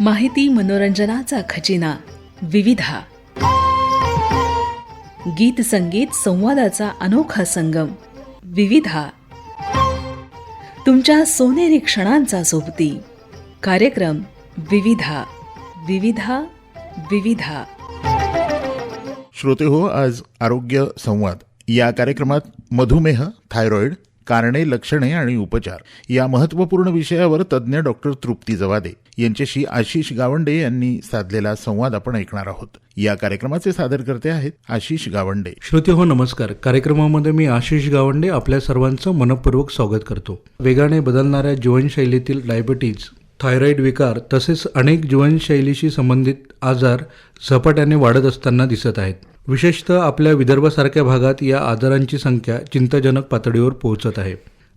माहिती मनोरंजनाचा खजिना. विविधा. गीत संगीत संवादाचा अनोखा संगम. विविधा. तुमच्या सोनेरी क्षणांचा सोबती. कार्यक्रम विविधा. विविधा. विविधा. श्रोते हो आज आरोग्य संवाद. या कार्यक्रमात मधुमेह थायरॉइड कारणे लक्षणे आणि उपचार. या महत्त्वपूर्ण विषयावर तज्ज्ञ डॉक्टर तृप्ती जवादे यांच्याशी आशिष गावंडे यांनी साधलेला संवाद आपण ऐकणार आहोत. या कार्यक्रमाचे सादरकर्ते आहेत आशिष गावंडे. श्रोते हो नमस्कार. कार्यक्रमामध्ये मी आशिष गावंडे आपल्या सर्वांचं मनपूर्वक स्वागत करतो. वेगाने बदलणाऱ्या जीवनशैलीतील डायबिटीज थायरॉईड विकार तसेच अनेक जीवनशैलीशी संबंधित आजार झपाट्याने वाढत असताना दिसत आहेत. विशेषतः आपल्या विदर्भासारख्या भागात या आजारांची संख्या चिंताजनक पातळीवर पोहोचत आहे.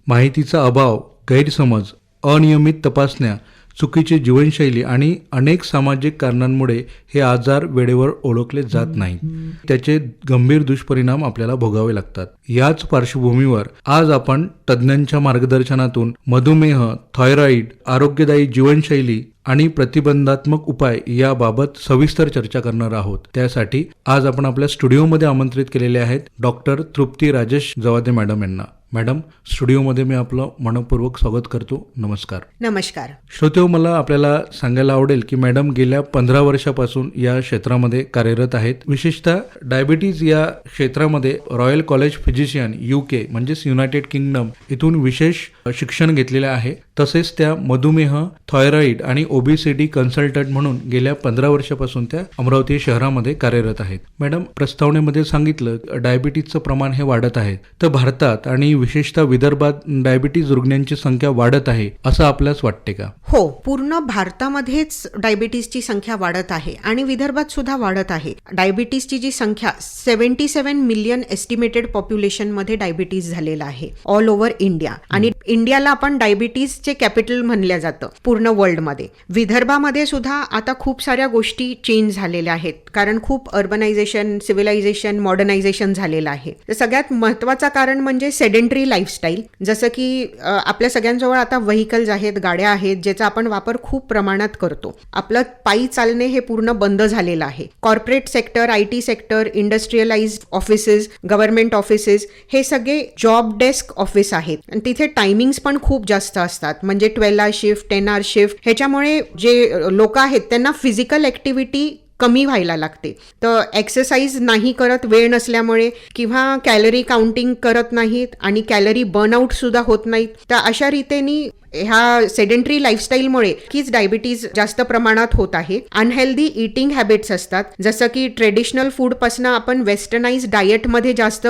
माहितीचा अभाव गैरसमज अनियमित तपासण्या चुकीची जीवनशैली आणि अनेक सामाजिक कारणांमुळे हे आजार वेळेवर ओळखले जात नाहीत. त्याचे गंभीर दुष्परिणाम आपल्याला भोगावे लागतात. याच पार्श्वभूमीवर आज आपण तज्ज्ञांच्या मार्गदर्शनातून मधुमेह थायरॉईड आरोग्यदायी जीवनशैली आणि प्रतिबंधात्मक उपाय याबाबत सविस्तर चर्चा करणार आहोत. त्यासाठी आज आपण आपल्या स्टुडिओमध्ये आमंत्रित केलेले आहेत डॉक्टर तृप्ती राजेश जवादे मॅडम यांना. मॅडम स्टुडिओमध्ये मी आपलं मनपूर्वक स्वागत करतो. नमस्कार. नमस्कार. श्रोतेहो मला आपल्याला सांगायला आवडेल की मॅडम गेल्या पंधरा वर्षापासून या क्षेत्रामध्ये कार्यरत आहेत. विशेषतः डायबिटीज या क्षेत्रामध्ये royal college physician U K म्हणजेच युनायटेड किंगडम इथून विशेष शिक्षण घेतलेले आहे. तसेच त्या मधुमेह थायरॉईड आणि ओबेसिटी कन्सल्टंट म्हणून गेल्या पंधरा वर्षापासून त्या अमरावती शहरामध्ये कार्यरत आहेत. मॅडम प्रस्तावनेमध्ये सांगितलं डायबिटीजचं प्रमाण हे वाढत आहे. तर भारतात आणि विशेषतः विदर्भात डायबिटीज रुग्णांची संख्या वाढत आहे असं आपल्यास वाटते का? हो पूर्ण भारतामध्येच डायबिटीसची संख्या वाढत आहे आणि विदर्भात सुद्धा वाढत आहे. डायबिटीसची जी संख्या सेव्हन्टी सेव्हन मिलियन एस्टिमेटेड पॉप्युलेशनमध्ये डायबिटीस झालेला आहे ऑल ओव्हर इंडिया आणि इंडियाला आपण डायबिटीसचे कॅपिटल म्हणलं जातं पूर्ण वर्ल्डमध्ये विदर्भामध्ये सुद्धा आता खूप साऱ्या गोष्टी चेंज झालेल्या आहेत कारण खूप अर्बनायझेशन सिव्हिलायझेशन मॉडर्नायझेशन झालेलं आहे. सगळ्यात महत्त्वाचं कारण म्हणजे सेडेंटरी लाईफस्टाईल जसं की आपल्या सगळ्यांजवळ आता व्हेकल्स आहेत गाड्या आहेत ज्याचा आपण वापर खूप प्रमाणात करतो. आपलं पायी चालणे हे पूर्ण बंद झालेलं आहे. Corporate sector I T sector industrialise offices government offices हे सगळे जॉब डेस्क ऑफिस आहेत. आणि तिथे टायमिंग्स पण खूप जास्त असतात. म्हणजे twelve hour shift ten hour shift ह्याच्यामुळे जे लोक आहेत त्यांना फिजिकल ऍक्टिव्हिटी कमी व्हायला लागते. तर एक्सरसाइज नाही करत वेळ नसल्यामुळे किंवा कॅलरी काउंटिंग करत नाहीत आणि कॅलरी बर्नआउट सुद्धा होत नाहीत. तर अशा रीतीने ह्या सेडेंटरी लाईफस्टाईलमुळे कीच डायबिटीज जास्त प्रमाणात होत आहे. अनहेल्दी इटिंग हॅबिट्स असतात. जसं की ट्रेडिशनल फूडपासून आपण वेस्टर्नाइज डाएटमध्ये जास्त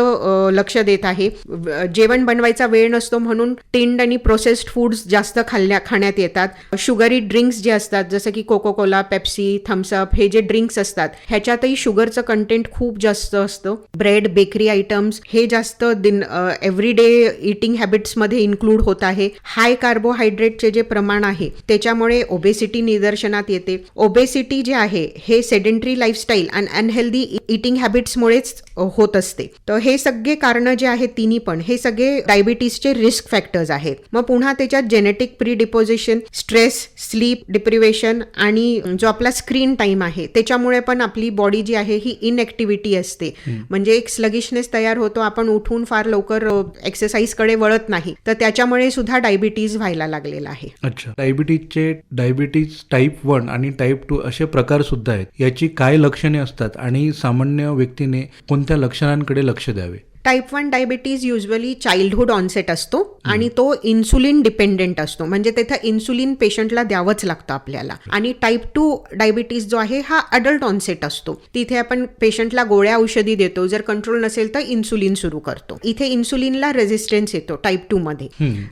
लक्ष देत आहे. जेवण बनवायचा वेळ नसतो म्हणून टिंड आणि प्रोसेस्ड फूड्स जास्त खाल्ल्या खाण्यात येतात. शुगरी ड्रिंक्स जे असतात जसं की कोको कोला पेप्सी थम्सअप हे जे ड्रिंक्स असतात ह्याच्यातही शुगरचं कंटेंट खूप जास्त असतं. ब्रेड बेकरी आयटम्स हे जास्त दिन एव्हरी डे इटिंग हॅबिट्समध्ये इन्क्लूड होत आहे. हाय कार्बोहायड्रेटचे जे प्रमाण आहे त्याच्यामुळे ओबेसिटी निदर्शनात येते. ओबेसिटी जे आहे हे सेडेंटरी लाईफस्टाईल आणि अनहेल्दी इटिंग हॅबिट्समुळेच होत असते. तर हे सगळे कारणं जे आहेत तिन्ही पण हे सगळे डायबिटीसचे रिस्क फॅक्टर्स आहेत. मग पुन्हा त्याच्यात genetic predisposition stress sleep deprivation आणि जो आपला स्क्रीन टाइम आहे त्याच्यामुळे पण आपली बॉडी जी आहे ही इनएक्टिव्हिटी असते. म्हणजे एक स्लगिशनेस तयार होतो आपण उठून फार लवकर एक्सरसाइजकडे वळत नाही. तर त्याच्यामुळे सुद्धा डायबिटीज व्हायला लागलेला आहे. अच्छा. डायबिटीजचे डायबिटीज टाईप वन आणि टाईप टू असे प्रकार सुद्धा आहेत. याची काय लक्षणे असतात आणि सामान्य व्यक्तीने कोणत्या लक्षणांकडे लक्ष द्यावे? Type one diabetes usually childhood onset असतो आणि तो इन्सुलिन डिपेंडेंट असतो. म्हणजे तिथं इन्सुलिन पेशंटला द्यावंच लागतं आपल्याला. आणि टाईप टू डायबिटीज जो आहे हा अडल्ट ऑनसेट असतो. तिथे आपण पेशंटला गोळ्या औषधी देतो. जर कंट्रोल नसेल तर इन्सुलिन सुरू करतो. इथे इन्सुलिनला रेझिस्टन्स येतो टाईप टू मध्ये.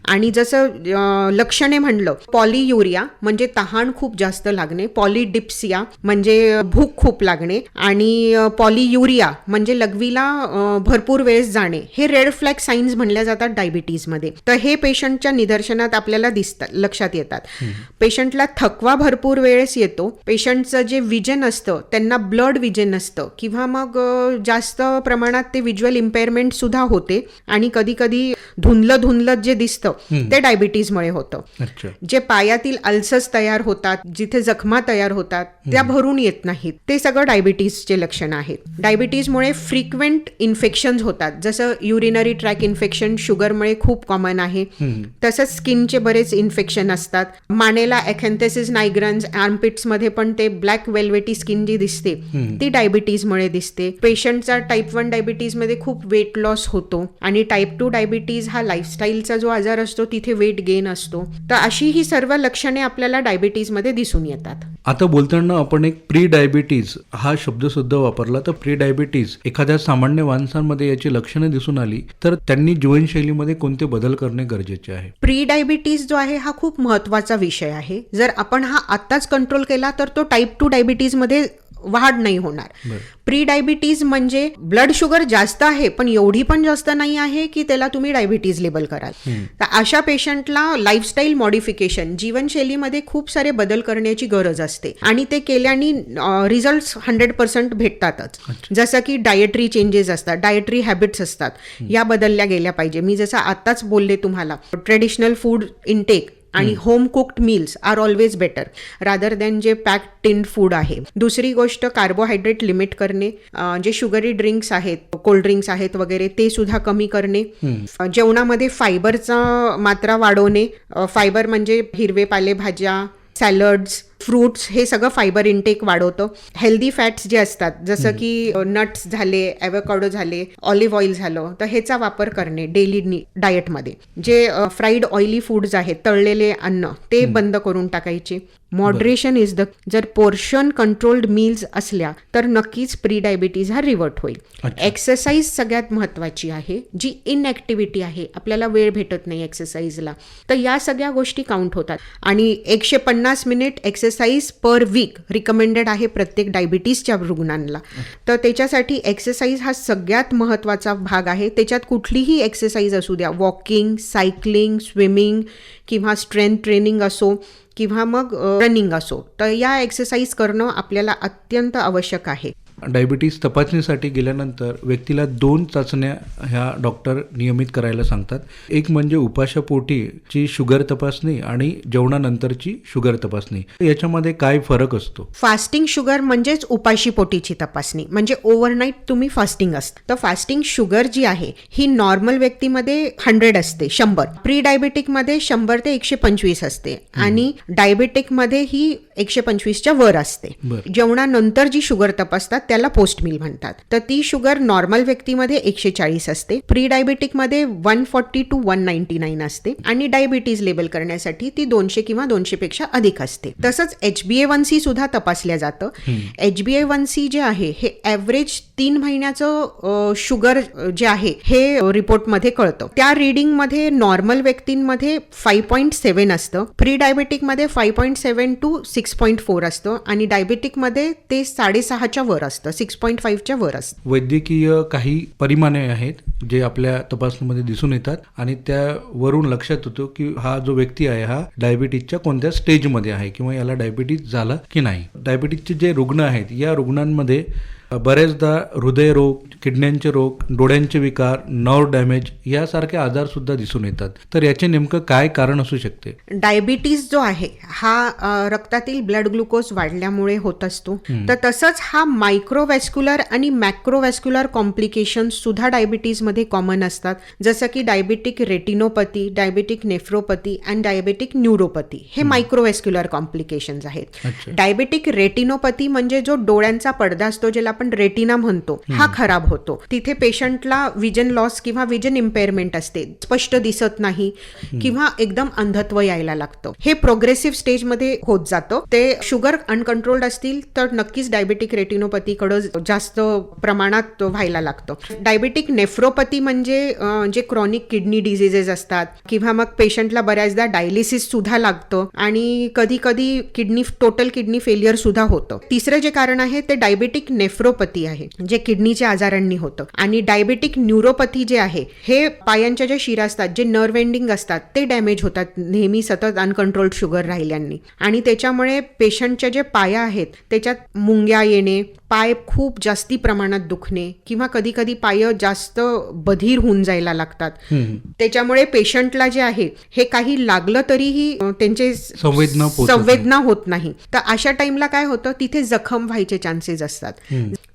आणि जसं लक्षणे म्हणलं पॉलियुरिया म्हणजे तहान खूप जास्त लागणे पॉलिडिप्सिया म्हणजे भूक खूप लागणे आणि पॉलियुरिया म्हणजे लघवीला भरपूर वेळ वेळेस जाणे. हे रेड फ्लॅग साईन्स म्हणल्या जातात डायबिटीजमध्ये तर हे पेशंटच्या निदर्शनात आपल्याला दिसतात लक्षात येतात. पेशंटला थकवा भरपूर वेळेस येतो. पेशंटचं जे विजन असतं त्यांना ब्लड विजन असतं किंवा मग जास्त प्रमाणात ते व्हिज्युअल इम्पेअरमेंट सुद्धा होते. आणि कधी कधी धुंदलं धुंदलं जे दिसतं ते डायबिटीजमुळे होतं. जे पायातील अल्सर्स तयार होतात जिथे जखमा तयार होतात त्या भरून येत नाहीत. ते सगळं डायबिटीजचे लक्षण आहेत. डायबिटीजमुळे फ्रिक्वेंट इन्फेक्शन्स होतात. जसं युरिनरी ट्रॅक इन्फेक्शन शुगरमुळे खूप कॉमन आहे. तसंच स्किनचे बरेच इन्फेक्शन असतात. मानेला एखेंथेसिस नायग्रन्स आर्मपिट्समध्ये पण ते ब्लॅक वेल्वेटी स्किन जी दिसते ती डायबिटीजमुळे दिसते. पेशंटचा टाईप वन डायबिटीजमध्ये खूप वेट लॉस होतो आणि टाईप टू डायबिटीज हा लाईफस्टाईलचा जो आजार असतो तिथे वेट गेन असतो. तर अशी ही सर्व लक्षणे आपल्याला डायबिटीजमध्ये दिसून येतात. आता बोलताना आपण एक प्री डायबिटीज हा शब्द सुद्धा वापरला. तर प्री डायबिटीज एखाद्या सामान्य माणसांमध्ये याची लक्षणे दिसून आली तर त्यांनी जीवनशैलीमध्ये कोणते बदल करणे गरजेचे आहे? प्री डायबिटीज जो आहे हा खूप महत्त्वाचा विषय आहे. जर आपण हा आत्ताच कंट्रोल केला तर तो टाईप टू डायबिटीजमध्ये वाढ नाही होणार. प्री डायबिटीज म्हणजे ब्लड शुगर जास्त आहे पण एवढी पण जास्त नाही आहे की त्याला तुम्ही डायबिटीज लेबल कराल. तर अशा पेशंटला लाईफस्टाईल मॉडिफिकेशन जीवनशैलीमध्ये खूप सारे बदल करण्याची गरज असते. आणि ते केल्याने रिझल्ट हंड्रेड पर्सेंट भेटतातच. जसं की डायटरी चेंजेस असतात डायटरी हॅबिट्स असतात. या बदलल्या गेल्या पाहिजे. मी जसं आत्ताच बोलले तुम्हाला ट्रेडिशनल फूड इनटेक आणि home cooked meals are always better rather than जे पॅक टिन्ड फूड आहे. दुसरी गोष्ट कार्बोहायड्रेट लिमिट करणे जे शुगरी ड्रिंक्स आहेत कोल्ड ड्रिंक्स आहेत वगैरे ते सुद्धा कमी करणे. जेवणामध्ये फायबरचा मात्रा वाढवणे फायबर म्हणजे हिरवे पालेभाज्या सॅलड्स फ्रूट्स हे सगळं फायबर इनटेक वाढवतं. हेल्दी फॅट्स जे असतात जसं की नट्स झाले ॲव्हकाडो झाले ऑलिव्ह ऑइल झालं तर ह्याचा वापर करणे डेली डाएटमध्ये जे फ्राईड ऑइली फूड्स आहेत तळलेले अन्न ते बंद करून टाकायचे. मॉडरेशन इज द जर पोर्शन कंट्रोल्ड मील्स असल्या तर नक्कीच प्री डायबिटीज हा रिवर्ट होईल. एक्सरसाइज सगळ्यात महत्वाची आहे. जी इनॲक्टिव्हिटी आहे आपल्याला वेळ भेटत नाही एक्सरसाइजला तर या सगळ्या गोष्टी काउंट होतात. आणि एकशे पन्नास minute exercise per week recommended आहे प्रत्येक डायबिटीसच्या रुग्णांना. तर त्याच्यासाठी एक्सरसाइज हा सगळ्यात महत्त्वाचा भाग आहे. त्याच्यात कुठलीही एक्सरसाइज असू द्या वॉकिंग सायकलिंग स्विमिंग किंवा स्ट्रेंथ ट्रेनिंग असो किंवा मग uh, रनिंग असो. तर या एक्सरसाइज करणं आपल्याला अत्यंत आवश्यक आहे. डायबिटीज तपासणीसाठी गेल्यानंतर व्यक्तीला दोन चाचण्या ह्या डॉक्टर नियमित करायला सांगतात. एक म्हणजे उपाशापोटीची शुगर तपासणी आणि जेवणानंतरची शुगर तपासणी. याच्यामध्ये काय फरक असतो? फास्टिंग शुगर म्हणजेच उपाशी पोटीची तपासणी. म्हणजे ओव्हरनाईट तुम्ही फास्टिंग असतं. तर फास्टिंग शुगर जी आहे ही नॉर्मल व्यक्तीमध्ये हंड्रेड असते शंभर. प्री डायबेटिकमध्ये शंभर ते एकशे पंचवीस असते. आणि डायबेटिकमध्ये ही एकशे पंचवीसच्या वर असते. जेवणानंतर जी शुगर तपासतात त्याला पोस्ट मिल म्हणतात. तर ती शुगर नॉर्मल व्यक्तीमध्ये एकशे चाळीस असते. Pre डायबेटिकमध्ये one forty two one ninety nine असते. आणि डायबिटीज लेबल करण्यासाठी ती दोनशे किंवा दोनशे पेक्षा अधिक असते. तसंच H B A one C सुद्धा तपासल्या जातं. H B A one C जे आहे हे ॲव्हरेज तीन महिन्याचं शुगर जे आहे हे रिपोर्टमध्ये कळतं. त्या रिडिंगमध्ये नॉर्मल व्यक्तींमध्ये फाईव्ह पॉईंट सेव्हन असतं. Pre डायबेटिकमध्ये five point seven two six point four असतं. आणि डायबेटिकमध्ये ते साडेसहाच्या वर असतं. सिक्स पॉईंट फाईव्हच्या वर असतं. वैद्यकीय काही परिमाणे आहेत. जे आपल्या तपासणीमध्ये दिसून येतात आणि त्यावरून लक्षात येतो की हा जो व्यक्ती आहे हा डायबिटीजच्या कोणत्या स्टेजमध्ये आहे किंवा याला डायबिटीज झाला की नाही. डायबिटीजचे जे रुग्ण आहेत या रुग्णांमध्ये बरेचदा हृदयरोग किडण्यांचे रोग डोळ्यांचे विकार नर्व डॅमेज यासारखे आजार सुद्धा दिसून येतात. तर याचे नेमकं काय कारण असू शकते? डायबिटीज जो आहे हा रक्तातील ब्लड ग्लुकोज वाढल्यामुळे होत असतो. तर तसंच हा मायक्रोवॅस्क्युलर आणि मॅक्रोवॅस्क्युलर कॉम्प्लिकेशन सुद्धा डायबिटीजमध्ये कॉमन असतात. जसं की diabetic retinopathy diabetic nephropathy and diabetic neuropathy हे मायक्रोवॅस्क्युलर कॉम्प्लिकेशन्स आहेत. डायबिटिक रेटिनोपॅथी म्हणजे जो डोळ्यांचा पडदा असतो ज्याला आपण रेटिना म्हणतो हा खराब होतो. तिथे पेशंटला विजन लॉस किंवा विजन इम्पेअरमेंट असते. स्पष्ट दिसत नाही किंवा एकदम अंधत्व यायला लागतं. हे प्रोग्रेसिव्ह स्टेजमध्ये होत जातं. ते शुगर अनकंट्रोल्ड असतील तर नक्कीच डायबिटिक रेटिनोपॅथीकडं जास्त प्रमाणात व्हायला लागतं. डायबिटिक नेफ्रोपॅथी म्हणजे जे क्रॉनिक किडनी डिझिजेस असतात किंवा मग पेशंटला बऱ्याचदा डायलिसिस सुद्धा लागतं आणि कधी कधी किडनी टोटल किडनी फेलियर सुद्धा होतं. तिसरं जे कारण आहे ते डायबेटिक नेफ्रोपथी नेफ्रोपॅथी आहे जे किडनीच्या आजारांनी होतं. आणि डायबेटिक न्यूरोपॅथी जे आहे हे पायांच्या ज्या शिरा असतात जे नर्व एंडिंग असतात ते डॅमेज होतात नेहमी सतत अनकंट्रोल्ड शुगर राहिल्यांनी. आणि त्याच्यामुळे पेशंटच्या जे पाया आहेत त्याच्यात मुंग्या येणे पाय खूप जास्ती प्रमाणात दुखणे किंवा कधी कधी पाय जास्त बधीर होऊन जायला लागतात. त्याच्यामुळे पेशंटला जे आहे हे काही लागलं तरीही त्यांचे संवेदना. संवेदना होत नाही. तर अशा टाइमला काय होतं तिथे जखम व्हायचे चान्सेस असतात.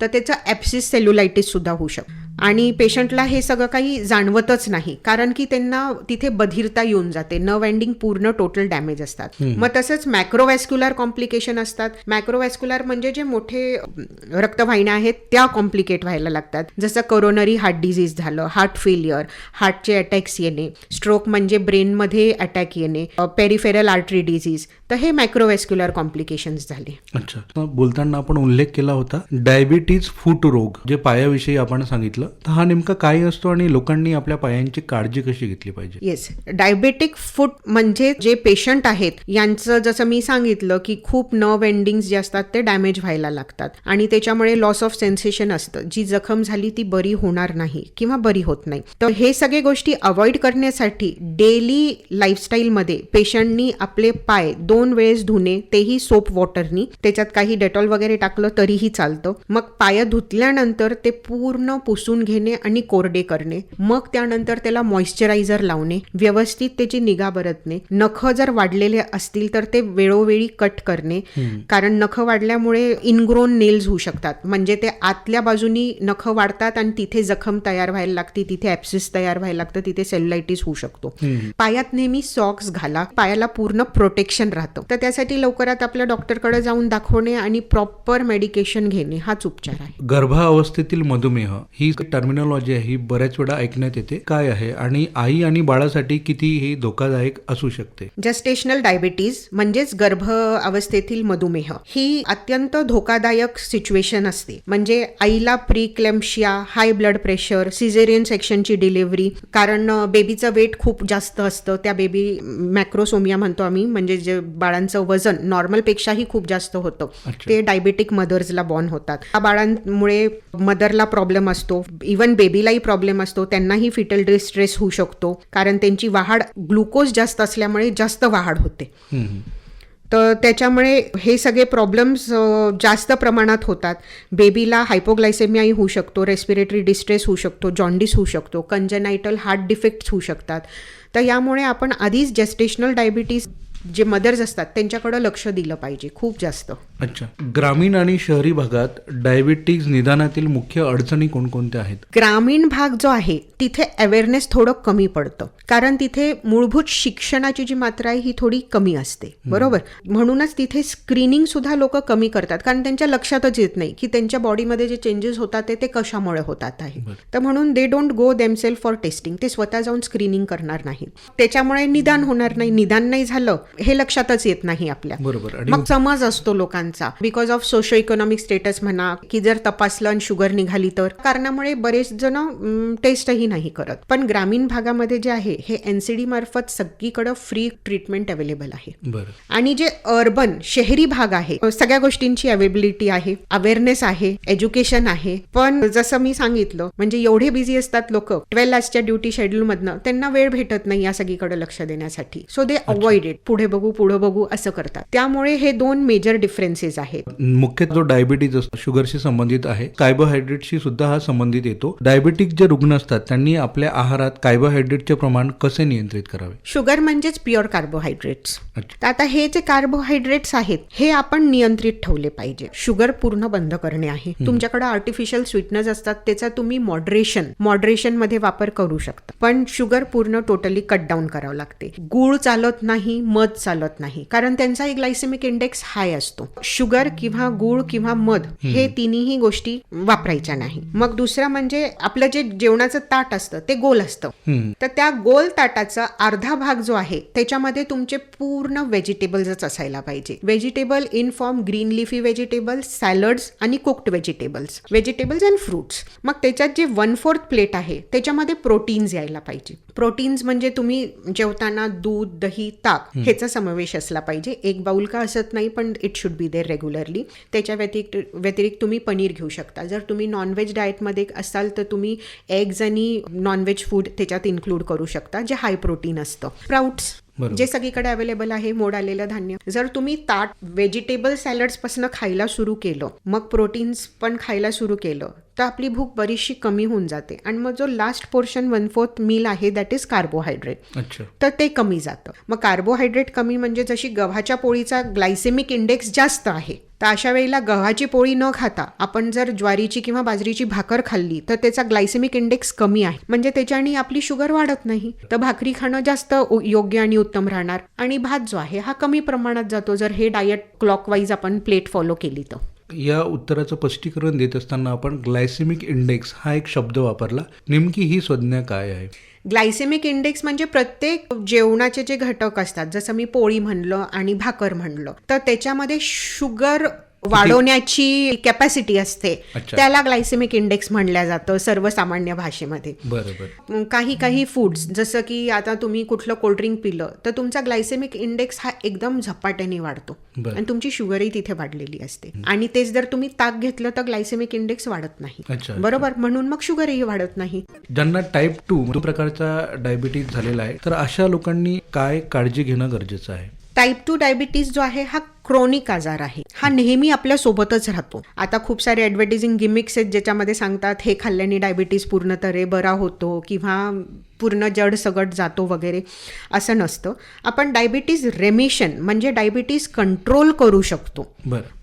तर त्याचं ॲप्सिस सेल्युलायटिस सुद्धा होऊ शकतं. आणि पेशंटला हे सगळं काही जाणवतच नाही. कारण की त्यांना तिथे बधिरता येऊन जाते. नर्व एंडिंग पूर्ण टोटल डॅमेज असतात. मग तसंच मॅक्रोवॅस्क्युलर कॉम्प्लिकेशन असतात. मॅक्रोवॅस्क्युलर म्हणजे जे मोठे रक्तवाहिन्या आहेत त्या कॉम्प्लिकेट व्हायला लागतात. जसं कोरोनरी हार्ट डिझीज झालं हार्ट फेलियर हार्टचे अटॅक्स येणे स्ट्रोक म्हणजे ब्रेनमध्ये अटॅक येणे पेरिफेरल आर्टरी डिझीज तर हे मॅक्रोवॅस्क्युलर कॉम्प्लिकेशन्स झाले. अच्छा. बोलताना आपण उल्लेख केला होता डायबिटीज फूट रोग जे पायाविषयी आपण सांगितलं तर हा नेमका काय असतो आणि लोकांनी आपल्या पायांची काळजी कशी घेतली पाहिजे? येस डायबेटिक फूट म्हणजे जे पेशंट आहेत यांचं जसं मी सांगितलं की खूप नर्व एंडिंग्स जे असतात ते डॅमेज व्हायला लागतात. आणि त्याच्यामुळे लॉस ऑफ सेन्सेशन असतं. जी जखम झाली ती बरी होणार नाही किंवा बरी होत नाही. तर हे सगळे गोष्टी अवॉइड करण्यासाठी डेली लाईफस्टाईलमध्ये पेशंटनी आपले पाय दोन वेळेस धुणे तेही सोप वॉटरनी त्याच्यात काही डेटॉल वगैरे टाकलं तरीही चालतं. मग पाय धुतल्यानंतर ते पूर्ण पुसून घेणे आणि कोरडे करणे. मग त्यानंतर त्याला मॉइश्चरायझर लावणे. व्यवस्थित त्याची निगा बरतणे. नख जर वाढलेले असतील तर ते वेळोवेळी कट करणे. कारण नख वाढल्यामुळे इनग्रोन नेल्स होऊ शकतात. म्हणजे ते आतल्या बाजूनी नख वाढतात आणि तिथे जखम तयार व्हायला लागते तिथे ऍप्सिस तयार व्हायला लागतं तिथे सेल्युलायटिस होऊ शकतो. पायात नेहमी सॉक्स घाला. पायाला पूर्ण प्रोटेक्शन राहतं तर त्यासाठी लवकरात आपल्या डॉक्टरकडे जाऊन दाखवणे आणि प्रॉपर मेडिकेशन घेणे हाच उपचार आहे. गर्भावस्थेतील मधुमेह ही टर्मिनॉलॉजी आहे ही बऱ्याच वेळा ऐकण्यात येते. काय आहे? आणि आई आणि बाळासाठी किती ही धोकादायक असू शकते? जस्टेशनल डायबिटीज म्हणजेच गर्भ अवस्थेतील मधुमेह ही अत्यंत धोकादायक सिच्युएशन असते. म्हणजे आईला preeclampsia high blood pressure caesarean सेक्शनची डिलिव्हरी कारण बेबीचं वेट खूप जास्त असतं. त्या बेबी मॅक्रोसोमिया म्हणतो आम्ही म्हणजे जे बाळांचं वजन नॉर्मलपेक्षाही खूप जास्त होतं. ते डायबेटिक मदर्सला बॉर्न होतात. या बाळांमुळे मदरला प्रॉब्लेम असतो. इवन बेबीलाही प्रॉब्लेम असतो. त्यांनाही फिटल डिस्ट्रेस होऊ शकतो. कारण त्यांची वाढ ग्लुकोज जास्त असल्यामुळे जास्त वाढ होते. तर त्याच्यामुळे हे सगळे प्रॉब्लेम्स जास्त प्रमाणात होतात. बेबीला हायपोग्लायसेमियाही होऊ शकतो. रेस्पिरेटरी डिस्ट्रेस होऊ शकतो. जॉन्डिस होऊ शकतो. कंजनायटल हार्ट डिफेक्ट्स होऊ शकतात. तर यामुळे आपण आधीच जेस्टेशनल डायबिटीज जे मदर्स असतात त्यांच्याकडं लक्ष दिलं पाहिजे खूप जास्त. अच्छा. ग्रामीण आणि शहरी भागात डायबिटीज निदानातील मुख्य अडचणी कोणकोणत्या आहेत? ग्रामीण भाग जो आहे तिथे अवेअरनेस थोडं कमी पडतं. कारण तिथे मूलभूत शिक्षणाची जी मात्रा आहे ही थोडी कमी असते. बरोबर? म्हणूनच तिथे स्क्रीनिंग सुद्धा लोक कमी करतात. कारण त्यांच्या लक्षातच येत नाही की त्यांच्या बॉडीमध्ये जे चेंजेस होतात ते ते कशामुळे होतात आहे. तर म्हणून they don't go themselves for testing ते स्वतः जाऊन स्क्रीनिंग करणार नाही त्याच्यामुळे निदान होणार नाही. निदान नाही झालं हे लक्षातच येत नाही आपल्या. बरोबर. मग समज असतो लोकांचा. Because of socio economic status म्हणा की जर तपासलं आणि शुगर निघाली तर. कारणामुळे बरेच जण टेस्टही नाही करत. पण ग्रामीण भागामध्ये जे आहे हे एनसीडी मार्फत सगळीकडे फ्री ट्रीटमेंट अवेलेबल आहे. आणि जे अर्बन शहरी भाग आहे सगळ्या गोष्टींची अवेबिलिटी आहे अवेअरनेस आहे एज्युकेशन आहे. पण जसं मी सांगितलं म्हणजे एवढे बिझी असतात लोक ट्वेल्व आजच्या ड्युटी शेड्यूल मधनं त्यांना वेळ भेटत नाही या सगळीकडे लक्ष देण्यासाठी. सो दे अवॉइड इट पुढे बघू पुढे बघू असं करतात. त्यामुळे हे दोन मेजर डिफरन्सेस आहेत. मुख्य जो डायबिटीज असतो शुगरशी संबंधित आहे. कार्बोहायड्रेटशी सुद्धा हा संबंधित येतो. डायबिटिक जे रुग्ण असतात त्यांनी आपल्या आहारात कार्बोहायड्रेटचे प्रमाण कसे नियंत्रित करावे? शुगर म्हणजेच प्युअर कार्बोहायड्रेट्स आता हे जे कार्बोहायड्रेट्स आहेत हे आपण नियंत्रित ठेवले पाहिजे. शुगर पूर्ण बंद करणे आहे. तुमच्याकडे आर्टिफिशियल स्वीटनर्स असतात त्याचा तुम्ही मॉडरेशन मॉडरेशनमध्ये वापर करू शकता. पण शुगर पूर्ण टोटली कट डाऊन करावं लागते. गुळ चालत नाही मध चालत नाही. कारण त्यांचा एक ग्लायसेमिक इंडेक्स हाय असतो. शुगर किंवा गुळ किंवा मध हे तिन्ही गोष्टी वापरायच्या नाही. मग दुसरं म्हणजे आपलं जे जेवणाचं ताट असतं ते गोल असतं. तर त्या गोल ताटाचा अर्धा भाग जो आहे त्याच्यामध्ये तुमचे पूर्ण व्हेजिटेबल्सच असायला पाहिजे. Vegetable in form green leafy vegetables salads आणि cooked vegetables vegetables and fruits मग त्याच्यात जे वन फोर्थ प्लेट आहे त्याच्यामध्ये प्रोटीन्स यायला पाहिजे. प्रोटीन्स म्हणजे तुम्ही जेवताना दूध दही ताक हे ह्याचा समावेश असला पाहिजे. एक बाउल का असत नाही पण it should be there regularly त्याच्या व्यतिरिक्त व्यतिरिक्त तुम्ही पनीर घेऊ शकता. जर तुम्ही नॉनव्हेज डाएटमध्ये असाल तर तुम्ही एग्ज आणि नॉनव्हेज फूड त्याच्यात इन्क्लूड करू शकता जे हाय प्रोटीन असतं. बरोबर. जे सगळीकडे अवेलेबल आहे मोड आलेलं धान्य. जर तुम्ही ताट व्हेजिटेबल सॅलड्सपासून खायला सुरू केलं मग प्रोटीन्स पण खायला सुरू केलं तर आपली भूक बरीचशी कमी होऊन जाते. आणि मग जो last portion one fourth meal आहे दॅट इज कार्बोहायड्रेट अच्छा. तर ते कमी जातं. मग कार्बोहायड्रेट कमी म्हणजे जशी गव्हाच्या पोळीचा ग्लायसेमिक इंडेक्स जास्त आहे तर अशा वेळेला गव्हाची पोळी न खाता आपण जर ज्वारीची किंवा बाजरीची भाकर खाल्ली तर त्याचा ग्लायसेमिक इंडेक्स कमी आहे. म्हणजे त्याच्याने आपली शुगर वाढत नाही. तर भाकरी खाणं जास्त योग्य आणि उत्तम राहणार. आणि भात जो आहे हा कमी प्रमाणात जातो जर हे डायट क्लॉकवाईज आपण प्लेट फॉलो केली तर. या उत्तराचं स्पष्टीकरण देत असताना आपण ग्लायसेमिक इंडेक्स हा एक शब्द वापरला. नेमकी ही संज्ञा काय आहे? ग्लायसेमिक इंडेक्स म्हणजे प्रत्येक जेवणाचे जे घटक असतात जसं मी पोळी म्हणलं आणि भाकर म्हणलं तर त्याच्यामध्ये शुगर वाढवण्याची कॅपॅसिटी असते. त्याला ग्लायसेमिक इंडेक्स म्हणलं जातं सर्वसामान्य भाषेमध्ये. काही काही फूड्स जसं की आता तुम्ही कुठलं कोल्ड्रिंक पिलं तर तुमचा ग्लायसेमिक इंडेक्स हा एकदम झपाट्याने वाढतो. आणि तुमची शुगरही तिथे वाढलेली असते. आणि तेच जर तुम्ही ताक घेतलं तर ग्लायसेमिक इंडेक्स वाढत नाही. बरोबर? म्हणून मग शुगरही वाढत नाही. ज्यांना टाईप टू तो प्रकारचा डायबिटीज झालेला आहे तर अशा लोकांनी काय काळजी घेणं गरजेचं आहे? टाईप टू डायबिटीज जो आहे हा क्रोनिक आजार आहे. हा नेहमी आपल्या सोबतच राहतो. आता खूप सारे ॲडव्हर्टिझिंग गिमिक्स आहेत ज्याच्यामध्ये सांगतात हे खाल्ल्याने डायबिटीज पूर्ण तरे बरा होतो किंवा पूर्ण जड सगट जातो वगैरे असं नसतं. आपण डायबिटीज रेमिशन म्हणजे डायबिटीज कंट्रोल करू शकतो.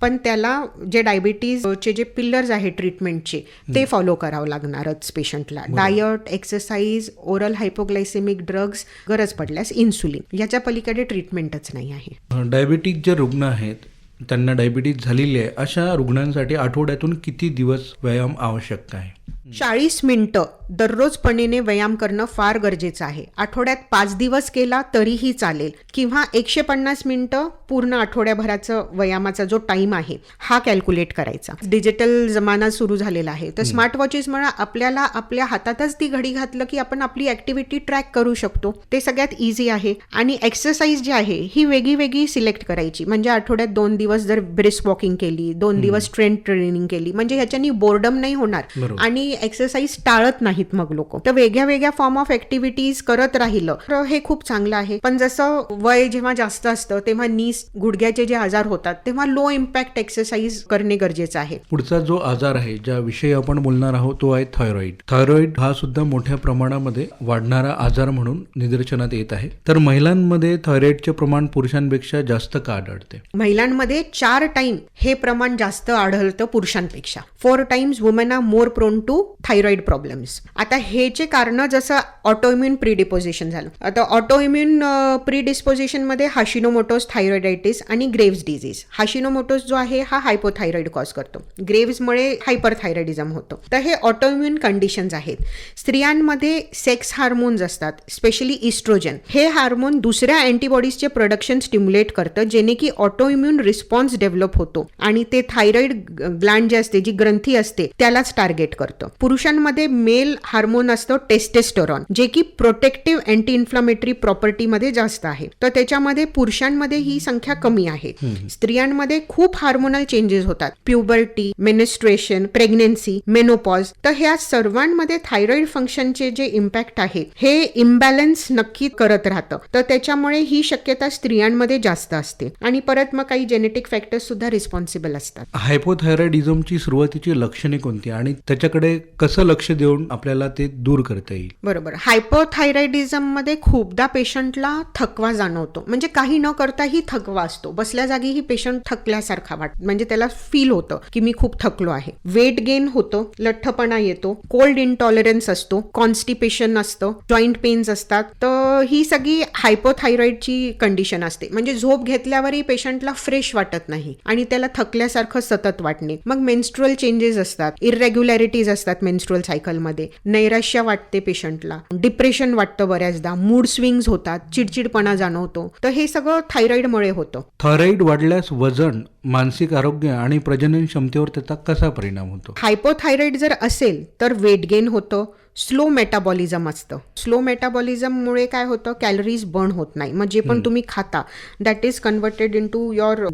पण त्याला जे डायबिटीजचे जे पिल्लर्स आहे ट्रीटमेंटचे ते फॉलो करावं लागणारच पेशंटला diet exercise oral hypoglycaemic drugs गरज पडल्यास इन्सुलिन याच्या पलीकडे ट्रीटमेंटच नाही आहे. डायबिटीज जे रुग्ण आहेत त्यांना डायबिटीज झालेली आहे अशा रुग्णांसाठी आठवड्यातून किती दिवस व्यायाम आवश्यक आहे? चाळीस मिनिटं दररोजपणेने व्यायाम करणं फार गरजेचं आहे. आठवड्यात पाच दिवस केला तरीही चालेल. किंवा एकशे पन्नास मिनिटं पूर्ण आठवड्याभराचं व्यायामाचा जो टाइम आहे हा कॅल्क्युलेट करायचा. डिजिटल जमाना सुरू झालेला आहे. तर स्मार्ट वॉचेस म्हणा आपल्याला आपल्या हातातच ती घडी घातलं की आपण आपली ऍक्टिव्हिटी ट्रॅक करू शकतो. ते सगळ्यात इझी आहे. आणि एक्सरसाइज जी आहे ही वेगळी वेगळी सिलेक्ट करायची. म्हणजे आठवड्यात दोन दिवस जर ब्रिस्क वॉकिंग केली दोन दिवस स्ट्रेंथ ट्रेनिंग केली म्हणजे ह्याच्यानी बोर्डम नाही होणार. आणि एक्सरसाइज टाळत नाहीत मग लोक. तर वेगळ्या वेगळ्या फॉर्म ऑफ ऍक्टिव्हिटीज करत राहिलं. तर हे खूप चांगलं आहे. पण जसं वय जेव्हा जास्त असतं तेव्हा नीस गुडघ्याचे जे आजार होतात तेव्हा लो इम्पॅक्ट एक्सरसाइज करणे गरजेचं आहे. पुढचा जो आजार आहे ज्या विषयी आपण बोलणार आहोत तो आहे थायरॉइड थायरॉइड हा सुद्धा मोठ्या प्रमाणामध्ये वाढणारा आजार म्हणून निदर्शनात येत आहे. तर महिलांमध्ये थायरॉइडचे प्रमाण पुरुषांपेक्षा जास्त का आढळते? महिलांमध्ये चार टाइम हे प्रमाण जास्त आढळतं पुरुषांपेक्षा. Four times women are more prone to thyroid problems आता हेचे कारण जसं ऑटोइम्युन प्रीडिपोजिशन झालं. आता ऑटोइम्युन प्रीडिस्पोजिशनमध्ये हाशिनोमोटोस थायरॉइडायटिस आणि ग्रेव्स डिझीज. हाशिनोमोटोस जो आहे हा हायपोथायरॉइड कॉज करतो. ग्रेव्समुळे हायपरथायरॉइडिझम होतो. तर हे ऑटोइम्युन कंडिशन्स आहेत. स्त्रियांमध्ये सेक्स हार्मोन्स असतात स्पेशली इस्ट्रोजन हे हार्मोन दुसऱ्या अँटीबॉडीजचे प्रोडक्शन स्टिम्युलेट करतं जेणे की ऑटोइम्युन रिस्पॉन्स डेव्हलप होतो. आणि ते थायरॉइड ग्लँड जे असते जी ग्रंथी असते त्यालाच टार्गेट करतं. पुरुषांमध्ये मेल हार्मोन असतं टेस्टेस्टोरॉन जे की प्रोटेक्टिव्ह अँटी इन्फ्लामेटरी प्रॉपर्टीमध्ये जास्त आहे. तर त्याच्यामध्ये पुरुषांमध्ये ही संख्या कमी आहे. स्त्रियांमध्ये खूप हार्मोनल चेंजेस होतात. प्युबर्टी मेनिस्ट्रेशन प्रेग्नेन्सी मेनोपॉज तर ह्या सर्वांमध्ये थायरॉइड फंक्शनचे जे इम्पॅक्ट आहे हे इम्बॅलन्स नक्की करत राहतं. तर त्याच्यामुळे ही शक्यता स्त्रियांमध्ये जास्त असते. आणि परत मग काही जेनेटिक फॅक्टर्स सुद्धा रिस्पॉन्सिबल असतात. हायपोथायरॉइडिझमची सुरुवातीची लक्षणे कोणती? आणि त्याच्याकडे कसं लक्ष देऊन आपल्याला ते दूर करता येईल. बरोबर. हायपोथायरॉइडिझममध्ये खूपदा पेशंटला थकवा जाणवतो. म्हणजे काही न करताही थकवा असतो. बसल्या जागी ही पेशंट थकल्यासारखा वाट म्हणजे त्याला फील होतं की मी खूप थकलो आहे. वेट गेन होतो लठ्ठपणा येतो कोल्ड इंटॉलरन्स असतो कॉन्स्टिपेशन असतं जॉईंट पेन्स असतात. तर ही सगळी हायपोथायरॉइडची कंडिशन असते. म्हणजे झोप घेतल्यावरही पेशंटला फ्रेश वाटत नाही आणि त्याला थकल्यासारखं सतत वाटणे. मग मेन्स्ट्रुअल चेंजेस असतात. इरेग्युलॅरिटीज असतात मेन्स्ट्रुअल सायकलमध्ये नैराश्य वाटते पेशंटला. डिप्रेशन वाटतं बऱ्याचदा. मूड स्विंग्स होतात. चिडचिडपणा जाणवतो. तर हे सगळं थायरॉइडमुळे होतं. थायरॉइड वाढल्यास वजन मानसिक आरोग्य आणि प्रजनन क्षमतेवर त्याचा कसा परिणाम होतो? हायपोथायरॉइड जर असेल तर वेट गेन होतं स्लो मेटाबॉलिझम असतं. स्लो मेटाबॉलिझममुळे काय होतं? कॅलरीज बर्न होत नाही. मग जे पण तुम्ही खाता that is converted into your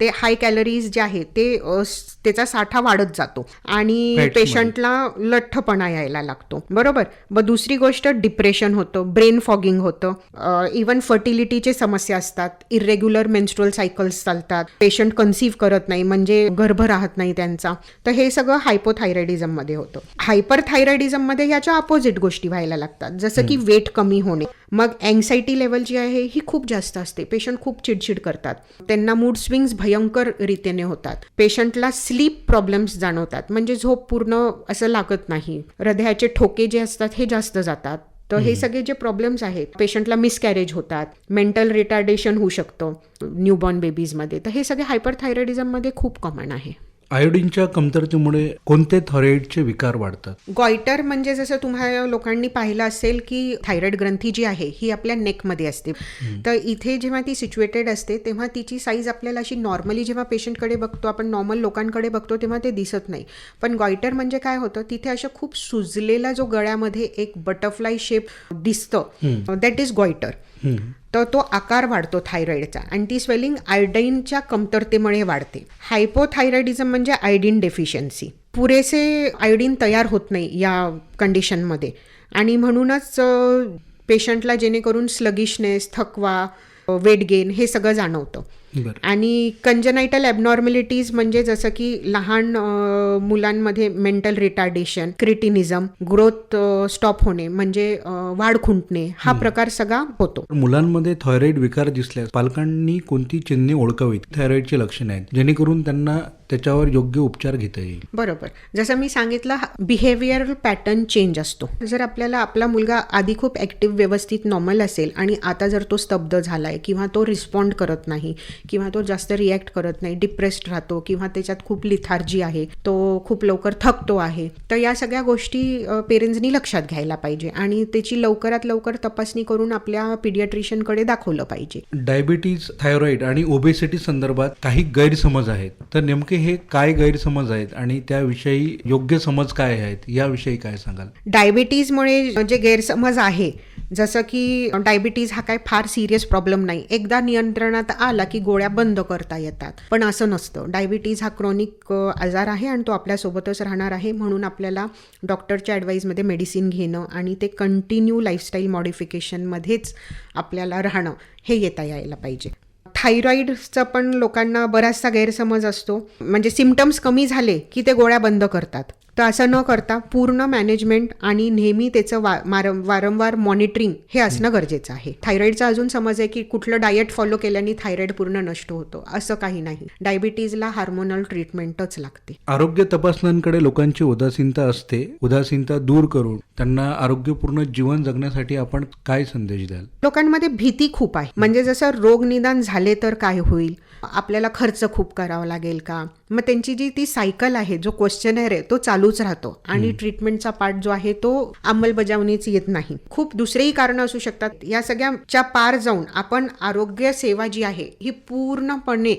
ते हाय कॅलरीज जे आहे ते त्याचा साठा वाढत जातो. आणि. पेशंटला लठ्ठपणा यायला लागतो. बरोबर? मग दुसरी गोष्ट डिप्रेशन होतं ब्रेन फॉगिंग होतं. इवन फर्टिलिटीचे समस्या असतात. इरेग्युलर मेन्स्ट्रुअल सायकल्स चालतात. पेशंट कन्सीव्ह करत नाही म्हणजे गर्भ राहत नाही त्यांचा. तर हे सगळं हायपोथायरॉइडिझममध्ये होतं. हायपर थायरॉइडिझममध्ये ह्याच्या अपोजिट गोष्टी व्हायला लागतात. जसं की वेट कमी होणे. मग अँक्सायटी लेवल जी आहे ही खूप जास्त असते. पेशंट खूप चिडचिड करतात. त्यांना मूड स्विंग्स भयंकर रीतीने होतात. पेशंटला स्लीप प्रॉब्लेम्स जाणवतात. म्हणजे झोप पूर्ण असं लागत नाही. हृदयाचे ठोके जे असतात हे जास्त जातात. तर हे सगळे जे प्रॉब्लेम्स आहेत पेशंटला मिसकॅरेज होतात मेंटल रिटार्डेशन होऊ शकतं न्यूबॉर्न बेबीजमध्ये तर हे सगळे हायपर थायरॉइडिझममध्ये खूप कॉमन आहे. आयोडीनच्या कमतरतेमुळे कोणते थायरॉइडचे विकार वाढतात? गॉयटर म्हणजे जसं तुम्हाला लोकांनी पाहिलं असेल की थायरॉइड ग्रंथी जी आहे ही आपल्या नेकमध्ये असते. तर इथे जेव्हा ती सिच्युएटेड असते तेव्हा तिची साईज आपल्याला अशी नॉर्मली जेव्हा पेशंटकडे बघतो आपण नॉर्मल लोकांकडे बघतो तेव्हा ते दिसत नाही. पण गॉयटर म्हणजे काय होतं तिथे असं खूप सुजलेला जो गळ्यामध्ये एक बटरफ्लाय शेप दिसतं दॅट इज गॉयटर तर तो आकार वाढतो थायरॉइडचा आणि ती स्वेलिंग आयोडाईनच्या कमतरतेमुळे वाढते. हायपोथायरॉइडिझम म्हणजे आयडीन डेफिशियन्सी पुरेसे आयडीन तयार होत नाही या कंडिशनमध्ये आणि म्हणूनच पेशंटला जेणेकरून स्लगिशनेस थकवा वेट गेन हे सगळं जाणवतं. आणि कंजनायटल ॲबनॉर्मॅलिटीज म्हणजे जसं की लहान मुलांमध्ये mental retardation cretinism growth stop होणे म्हणजे वाढ खुंटणे हा प्रकार सगळा होतो. मुलांमध्ये थायरॉइड विकार दिसल्यास पालकांनी कोणती चिन्हे ओळखावीत? थायरॉइडची लक्षणे आहेत. जेणेकरून त्यांना त्याच्यावर योग्य उपचार घेता येईल. बरोबर. जसं मी सांगितलं बिहेवियर पॅटर्न चेंज असतो. जर आपल्याला आपला मुलगा आधी खूप ॲक्टिव्ह व्यवस्थित नॉर्मल असेल आणि आता जर तो स्तब्ध झाला आहे किंवा तो रिस्पॉन्ड करत नाही किंवा तो जास्त रिॲक्ट करत नाही डिप्रेस्ड राहतो किंवा त्याच्यात खूप लिथार्जी आहे तो खूप लवकर थकतो आहे तर या सगळ्या गोष्टी पेरेंट्सनी लक्षात घ्यायला पाहिजे आणि त्याची लवकरात लवकर तपासणी करून आपल्या पिडियाट्रिशियनकडे दाखवलं पाहिजे. डायबिटीज थायरॉइड आणि ओबेसिटी संदर्भात काही गैरसमज आहेत तर नेमके हे काय गैरसमज आहेत आणि त्याविषयी योग्य समज काय आहेत? याविषयी काय सांगाल? डायबिटीजमुळे जे गैरसमज आहे जसं की डायबिटीज हा काय फार सिरियस प्रॉब्लेम नाही. एकदा नियंत्रणात आला की गोळ्या बंद करता येतात. पण असं नसतं. डायबिटीज हा क्रॉनिक आजार आहे आणि तो आपल्यासोबतच राहणार आहे म्हणून आपल्याला डॉक्टरच्या ॲडवाईजमध्ये मेडिसिन घेणं आणि ते कंटिन्यू लाईफस्टाईल मॉडिफिकेशनमध्येच आपल्याला राहणं हे येता यायला पाहिजे. थायरॉईडचा पण लोकांना बराचसा गैरसमज असतो. म्हणजे सिमटम्स कमी झाले की ते गोळ्या बंद करतात. तर असं न करता पूर्ण मॅनेजमेंट आणि नेहमी त्याचं वा वारंवार मॉनिटरिंग हे असणं गरजेचं आहे. थायरॉईडचा अजून समज आहे की कुठलं डाएट फॉलो केल्याने थायरॉईड पूर्ण नष्ट होतो असं काही नाही. डायबिटीजला हार्मोनल ट्रीटमेंटच लागते. आरोग्य तपासण्यांकडे लोकांची उदासीनता असते. उदासीनता दूर करून त्यांना आरोग्यपूर्ण जीवन जगण्यासाठी आपण काय संदेश द्याल? लोकांमध्ये भीती खूप आहे. म्हणजे जसं रोग निदान झाले तर काय होईल? आपल्याला खर्च खूप करावा लागेल का? मग त्यांची जी ती सायकल आहे जो क्वेश्चनर आहे तो चालूच राहतो. आणि ट्रीटमेंटचा पार्ट जो आहे तो अंमलबजावणीच येत नाही. खूप दुसरेही कारण असू शकतात. या सगळ्याच्या पार जाऊन आपण आरोग्य सेवा जी आहे ही पूर्णपणे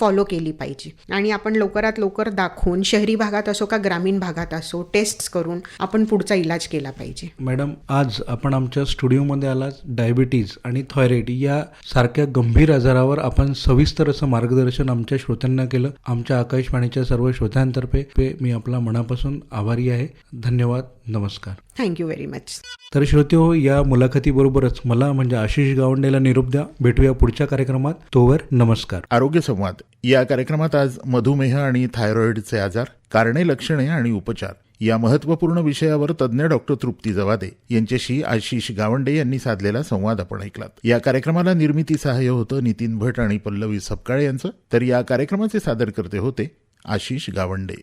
फॉलो केली पाहिजे. आणि आपण लवकरात लवकर दाखवून शहरी भागात असो का ग्रामीण भागात असो टेस्ट करून आपण पुढचा इलाज केला पाहिजे. मॅडम आज आपण आमच्या स्टुडिओमध्ये आला डायबिटीज आणि थायरॉइड या सारख्या गंभीर आजारावर आपण सविस्तर असं मार्गदर्शन आमच्या श्रोत्यांना केलं. आमच्या आकाशवाणीच्या सर्व श्रोत्यांतर्फे मी आपला मनापासून आभारी आहे. धन्यवाद. नमस्कार. थँक्यू व्हेरी मच तर श्रोते हो या मुलाखतीबरोबरच मला म्हणजे आशिष गावंडेला निरोप द्या. भेटूया पुढच्या कार्यक्रमात. तोवर नमस्कार. आरोग्य संवाद. या कार्यक्रमात आज मधुमेह आणि थायरॉइडचे आजार कारणे लक्षणे आणि उपचार या महत्त्वपूर्ण विषयावर तज्ज्ञ डॉक्टर तृप्ती जवादे यांच्याशी आशिष गावंडे यांनी साधलेला संवाद आपण ऐकलात. या कार्यक्रमाला निर्मिती सहाय्य होतं नितीन भट आणि पल्लवी सपकाळे यांचं. तर या कार्यक्रमाचे सादरकर्ते होते आशिष गावंडे.